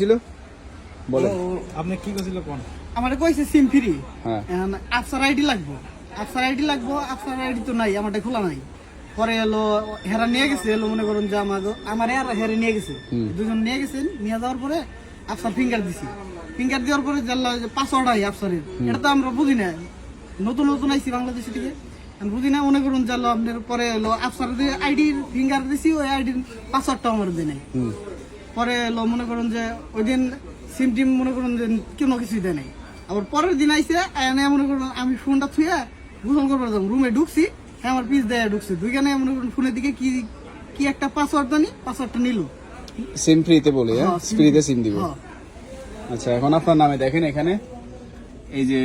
ছিল বলেন। আপনি কি করছিল কোন? আমার কইছে সিম ফ্রি হ্যাঁ আফসার আইডি লাগবো। আফসার আইডি লাগবো আফসার আইডি তো নাই আমারটা খোলা নাই। পরে এলো হেরা নিয়ে গেছে এলো মনে করুন যে আমার আমার আর হেরে নিয়ে গেছে। দুজন নিয়ে গেছেন নিয়ে যাওয়ার পরে আফসার ফিঙ্গার দিছি। ফিঙ্গার দেওয়ার পরে জানলা পাসওয়ার্ড আই আফসারের এটা তো আমরা বুঝি না নতুন নতুন আইছি বাংলাদেশ থেকে। আমি বুঝি না মনে করুন জানলো আপনার পরে এলো আফসার দিয়ে আইডির ফিঙ্গার দিছি ওই আইডির পাসওয়ার্ডটা আমার দেয় নাই। পরে এলো মনে করেন যে ওই দিন সিম টিম মনে করুন যে কোনো কিছুই দেয় নাই। আবার পরের দিন আইসে এনে মনে করুন আমি ফোনটা থুয়ে গোসল করবার যাব রুমে ঢুকছি হ্যাঁ আমার পিস দেয় ঢুকছি। দুইখানে মনে করুন ফোনের দিকে কি কি একটা পাসওয়ার্ড জানি পাসওয়ার্ডটা নিল। সিম ফ্রিতে বলে হ্যাঁ? হ্যাঁ, ফ্রিতে সিম দিব। হ্যাঁ। আচ্ছা এখন আপনার নামে দেখেন এখানে এই যে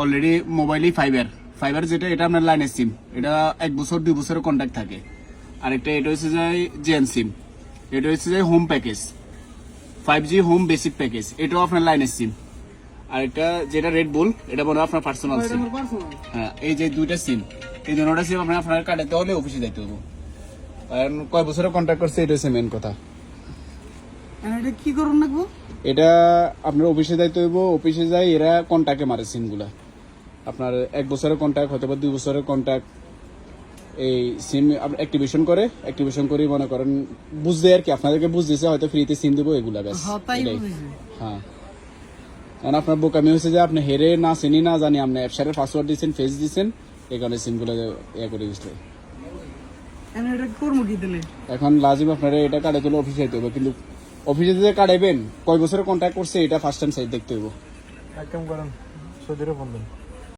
অলরেডি মোবাইলই ফাইবার ফাইবার যেটা এটা আপনার লাইনের সিম এটা এক বছর দুই বছরের কন্ট্যাক্ট থাকে। আরেকটা এটা হচ্ছে যে জেন সিম এটা হচ্ছে যে home package five G home basic package এটাও আপনার লাইনের সিম আরেকটা যেটা রেড বুল এটা মনে হয় আপনার পার্সোনাল সিম হ্যাঁ এই যে দুইটা সিম এই দুটা সিম আপনার আপনার কাটাতে হলে অফিসে যাইতে হবে কারণ কয় বছরের কন্ট্যাক্ট করছে এটা হচ্ছে মেন কথা। আর এটা কি করুন লাগবো এটা আপনার অফিসে যাইতে হইব অফিসে যাই এরা কন্ট্যাক্টে মারে সিমগুলা আপনার এক বছরের কন্ট্যাক্ট হয়তো বা দুই বছরের কন্ট্যাক্ট এই সিম অ্যাক্টিভেশন করে অ্যাক্টিভেশন করে মনে করেন বুঝতে আর কি আপনাদেরকে বুঝতেছে হয়তো ফ্রিতে সিম দেবো এগুলা ব্যাস হ্যাঁ। বুঝেছি। হ্যাঁ। কারণ আপনার বোকামি হয়েছে যে আপনি হেরে না চিনি না জানি আপনি অ্যাপসারের পাসওয়ার্ড দিচ্ছেন ফেস দিচ্ছেন এই কারণে সিমগুলো ইয়ে করে দিলে এখন লাজিম আপনারা এটা কাটে তুলে অফিসে যেতে হবে কিন্তু অফিসে যে কাটাইবেন কয় বছরের কন্ট্যাক্ট করছে এটা ফার্স্ট টাইম সাইড দেখতে হইব। এক কাম করেন সৌদিরে ফোন দেন